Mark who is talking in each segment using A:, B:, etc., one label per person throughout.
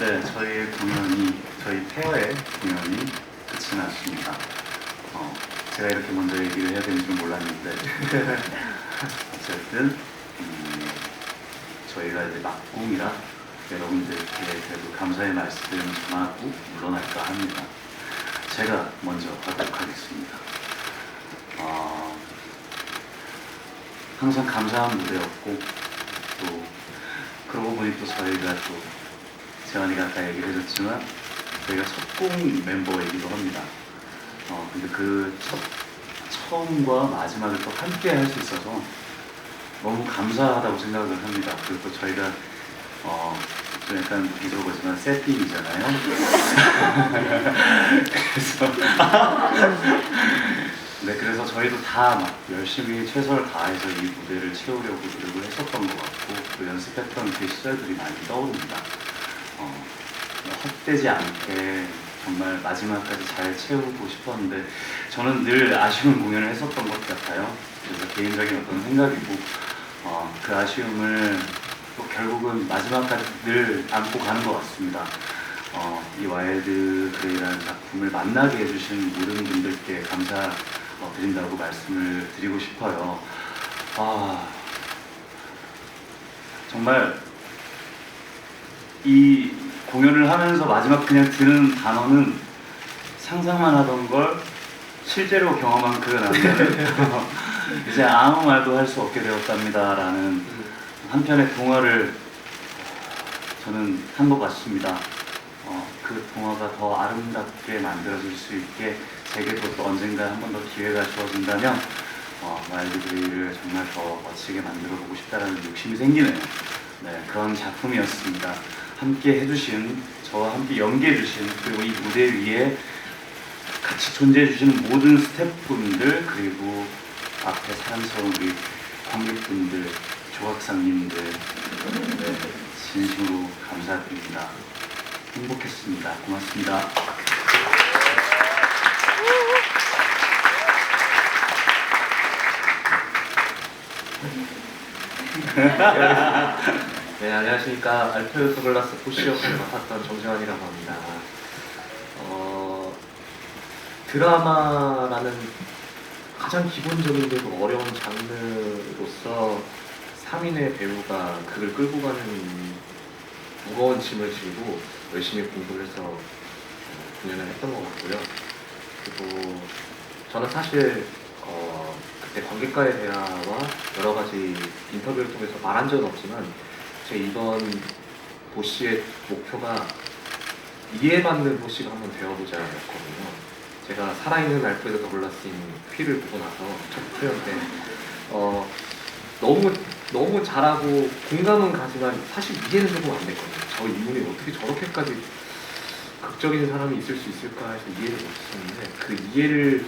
A: 네, 저희 공연이 저희 페어의 공연이 끝이 났습니다. 어, 제가 이렇게 먼저 얘기를 해야 되는 줄 몰랐는데 어쨌든 음, 저희가 이제 막공이라 여러분들께 그래도 감사의 말씀 전하고 물러날까 합니다. 제가 먼저 하도록 하겠습니다. 어, 항상 감사한 무대였고 또 그러고 보니 또 저희가 또 재환이가 아까 얘기를 해줬지만 저희가 첫공 멤버이기도 합니다. 어 근데 그 첫 처음과 마지막을 또 함께 할 수 있어서 너무 감사하다고 생각을 합니다. 그리고 저희가 어 좀 약간 비속어 보지만 세팅이잖아요. 그래서 네 그래서 저희도 다 막 열심히 최선을 다해서 이 무대를 채우려고 노력을 했었던 것 같고 또 연습했던 그 시절들이 많이 떠오릅니다. 어, 헛되지 않게 정말 마지막까지 잘 채우고 싶었는데 저는 늘 아쉬운 공연을 했었던 것 같아요. 그래서 개인적인 어떤 생각이고 어, 그 아쉬움을 또 결국은 마지막까지 늘 안고 가는 것 같습니다. 어, 이 와일드 그레이라는 작품을 만나게 해주신 모든 분들께 감사 어, 드린다고 말씀을 드리고 싶어요. 아, 정말 이 공연을 하면서 마지막 그냥 드는 단어는 상상만 하던 걸 실제로 경험한 그 남자는 이제 아무 말도 할 수 없게 되었답니다라는 한편의 동화를 저는 한 것 같습니다. 어, 그 동화가 더 아름답게 만들어질 수 있게 제게도 또 언젠가 한 번 더 기회가 주어진다면 어, 와일드그레이를 정말 더 멋지게 만들어 보고 싶다라는 욕심이 생기는 네, 그런 작품이었습니다. 함께 해주신 저와 함께 연기해주신 그리고 이 무대 위에 같이 존재해 주시는 모든 스태프분들 그리고 앞에 사랑스러운 우리 관객분들 조각상님들 네, 진심으로 감사드립니다. 행복했습니다. 고맙습니다.
B: 네, 안녕하십니까. 알파요 더글라스 포시 역할을 맡았던 정재환이라고 합니다. 어, 드라마라는 가장 기본적인데도 어려운 장르로서 3인의 배우가 그를 끌고 가는 무거운 짐을 지고 열심히 공부를 해서 어, 공연을 했던 것 같고요. 그리고 저는 사실 어, 그때 관객과의 대화와 여러 가지 인터뷰를 통해서 말한 적은 없지만 제 이번 보시의 목표가 이해받는 보시가 한번 되어보자였거든요. 제가 살아있는 알프레드 더글라스인 퀴를 보고 나서 첫 표현 때 어, 너무 너무 잘하고 공감은 가지만 사실 이해는 조금 안 됐거든요. 저 인물이 어떻게 저렇게까지 극적인 사람이 있을 수 있을까 해서 이해를 못했었는데 그 이해를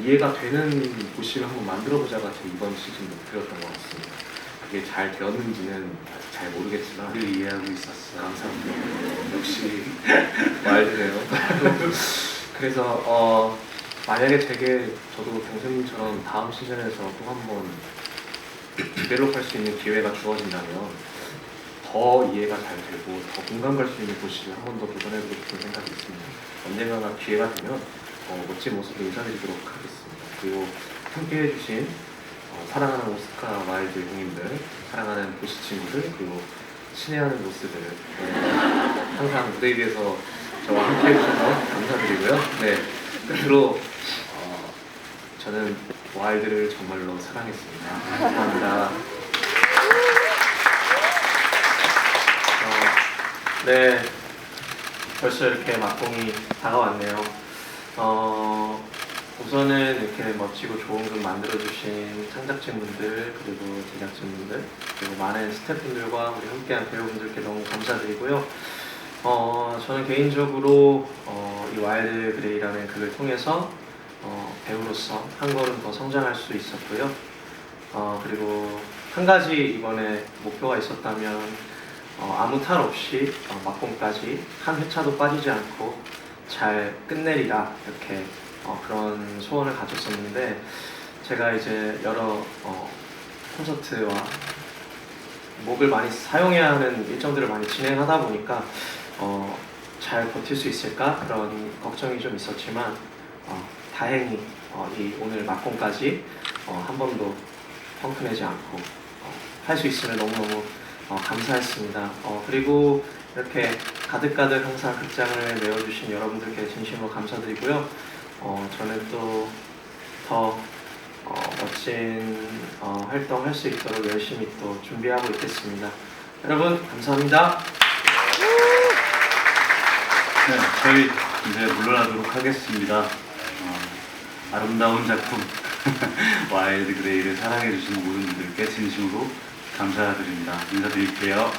B: 이해가 되는 보시를 한번 만들어보자가 제 이번 시즌 목표였던 것 같습니다. 그게 잘 되었는지는 아직 잘 모르겠지만
A: 늘 이해하고 있었어.
B: 감사합니다. 역시 말드네요. 그래서 어, 만약에 제게 저도 경선님처럼 다음 시즌에서 또 한번 디벨롭할 수 있는 기회가 주어진다면 더 이해가 잘 되고 더 공감 갈 수 있는 보시를 한번 더 도전해보고 싶은 생각이 있습니다. 언젠가 기회가 되면 어, 멋진 모습을 인사드리도록 하겠습니다. 그리고 함께 해주신 어, 사랑하는 오스카 와일드 형님들, 사랑하는 보시 친구들, 그리고 친애하는 모습들 네, 항상 무대 위에서 저와 함께 해주셔서 감사드리고요. 네, 끝으로 어, 저는 와일드를 정말로 사랑했습니다. 감사합니다. 어, 네, 벌써 이렇게 막공이 다가왔네요. 어, 우선은 이렇게 멋지고 좋은 곡 만들어주신 창작진분들 그리고 제작진분들 그리고 많은 스태프분들과 우리 함께한 배우분들께 너무 감사드리고요. 어, 저는 개인적으로 어, 이 와일드 그레이라는 극을 통해서 어, 배우로서 한 걸음 더 성장할 수 있었고요. 어, 그리고 한 가지 이번에 목표가 있었다면 어, 아무 탈 없이 어, 막공까지 한 회차도 빠지지 않고 잘 끝내리라 이렇게 어, 그런 소원을 가졌었는데 제가 이제 여러 어, 콘서트와
C: 목을 많이 사용해야 하는 일정들을 많이 진행하다 보니까 어, 잘 버틸 수 있을까 그런 걱정이 좀 있었지만 어, 다행히 어, 이 오늘 막공까지 어, 한 번도 펑크 내지 않고 어, 할수 있으면 너무너무 어, 감사했습니다. 어, 그리고 이렇게 가득가득 항상 극장을 메워주신 여러분들께 진심으로 감사드리고요. 어, 저는 또더 어, 멋진 어, 활동 할 수 있도록 열심히 또 준비하고 있겠습니다. 여러분 감사합니다.
A: 네, 저희 이제 물러나도록 하겠습니다. 어, 아름다운 작품 와일드 그레이를 사랑해주신 모든 분들께 진심으로 감사드립니다. 인사드릴게요.